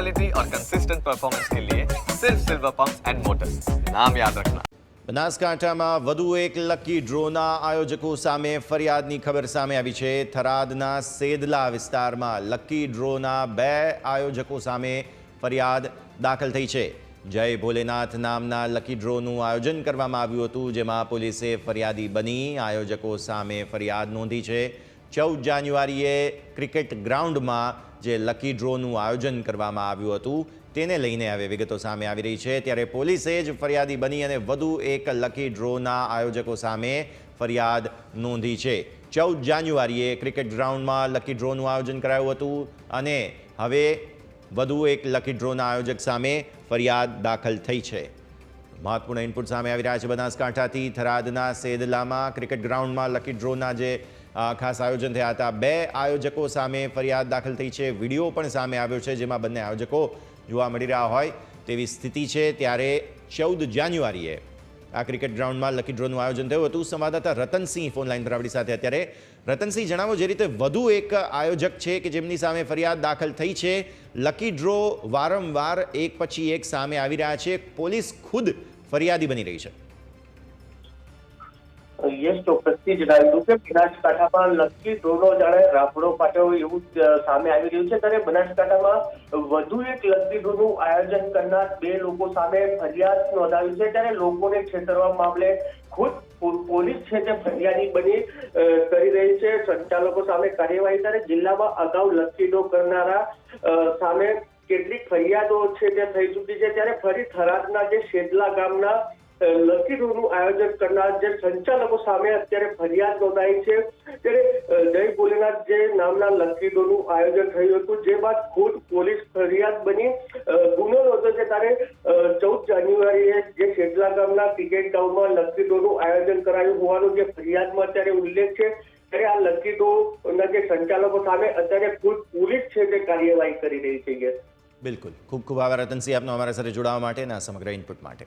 Quality और consistent performance के लिए सिर्फ सिल्वर पंप एंड मोटर्स नाम याद रखना બનાસકાંઠામાં વધુ એક લકી ડ્રોના આયોજકો સામે ફરિયાદની ખબર સામે આવી છે થરાદના સેદલા વિસ્તારમાં લકી ડ્રોના બે આયોજકો સામે ફરિયાદ દાખલ થઈ છે જય ભોલેનાથ નામના લકી ડ્રોનું આયોજન કરવામાં આવ્યું હતું જેમાં પોલીસે ફરિયાદી બની આયોજકો સામે ફરિયાદ નોંધી છે ચૌદ જાન્યુઆરીએ ક્રિકેટ ગ્રાઉન્ડમાં જે લકી ડ્રોનું આયોજન કરવામાં આવ્યું હતું, તેને લઈને હવે વિગતો સામે આવી રહી છે. ત્યારે પોલીસે જ ફરિયાદી બની અને વધુ એક લકી ડ્રોના આયોજકો સામે ફરિયાદ નોંધી છે. ચૌદ જાન્યુઆરીએ ક્રિકેટ ગ્રાઉન્ડમાં લકી ડ્રોનું આયોજન કરાયું હતું અને હવે વધુ એક લકી ડ્રોના આયોજક સામે ફરિયાદ દાખલ થઈ છે. મહત્વપૂર્ણ ઇનપુટ સામે આવી રહ્યા છે. બનાસકાંઠાથી થરાદના સેદલામાં ક્રિકેટ ગ્રાઉન્ડમાં લકી ડ્રોના જે ખાસ આયોજન થયા હતા. બે આયોજકો સામે ફરિયાદ દાખલ થઈ છે. વીડિયો પણ સામે આવ્યો છે, જેમાં બંને આયોજકો જોવા મળી રહ્યા હોય તેવી સ્થિતિ છે. ત્યારે ચૌદ જાન્યુઆરીએ આ ક્રિકેટ ગ્રાઉન્ડમાં લકી ડ્રોનું આયોજન થયું હતું. સંવાદદાતા રતનસિંહ ફોન લાઈન પર આપણી સાથે અત્યારે. રતનસિંહ, જણાવો, જે રીતે વધુ એક આયોજક છે કે જેમની સામે ફરિયાદ દાખલ થઈ છે. લકી ડ્રો વારંવાર એક પછી એક સામે આવી રહ્યા છે. પોલીસ ખુદ ફરિયાદી બની રહી છે. યસ ચોક્કસથી જણાવ્યું કે બનાસકાંઠામાં લકી ડ્રોનો જાણે રાફડો પાટ્યો એવું સામે આવી રહ્યું છે. ત્યારે બનાસકાંઠામાં વધુ એક લકી ડ્રોનું આયોજન કરનાર બે લોકો સામે ફરિયાદ નોંધાવી છે. ત્યારે લોકોને છેતરવા મામલે ખુદ પોલીસ છે તે ફરિયાદી બની કરી રહી છે. સંચાલકો સામે કાર્યવાહી ત્યારે જિલ્લામાં અગાઉ લકી ડ્રો કરનારા સામે કેટલીક ફરિયાદો છે તે થઈ ચૂકી છે. ત્યારે ફરી થરાદના જે શેદલા ગામના લકી ડ્રોનું આયોજન કરનાર જે સંચાલકો સામે અત્યારે ફરિયાદ નોંધાઈ છે, ત્યારે જય ભોલેનાથ જે નામના લકી ડ્રોનું આયોજન થયું હતું, જે બાદ ખુદ પોલીસ ફરિયાદ બની. ગુનો નોંધ્યો છે, ત્યારે ચૌદ જાન્યુઆરીએ જે શેટલા ગામના ક્રિકેટ ગ્રાઉન્ડમાં લકી ડ્રોનું આયોજન કરાયું હોવાનો જે ફરિયાદમાં અત્યારે ઉલ્લેખ છે, ત્યારે આ લકી ડ્રોના જે સંચાલકો સામે અત્યારે ખુદ પોલીસ છે તે કાર્યવાહી કરી રહી છે બિલકુલ. ખૂબ ખૂબ આભાર, રતનસિંહ આપનો અમારા સાથે જોડાવા માટે અને આ સમગ્ર ઇનપુટ માટે.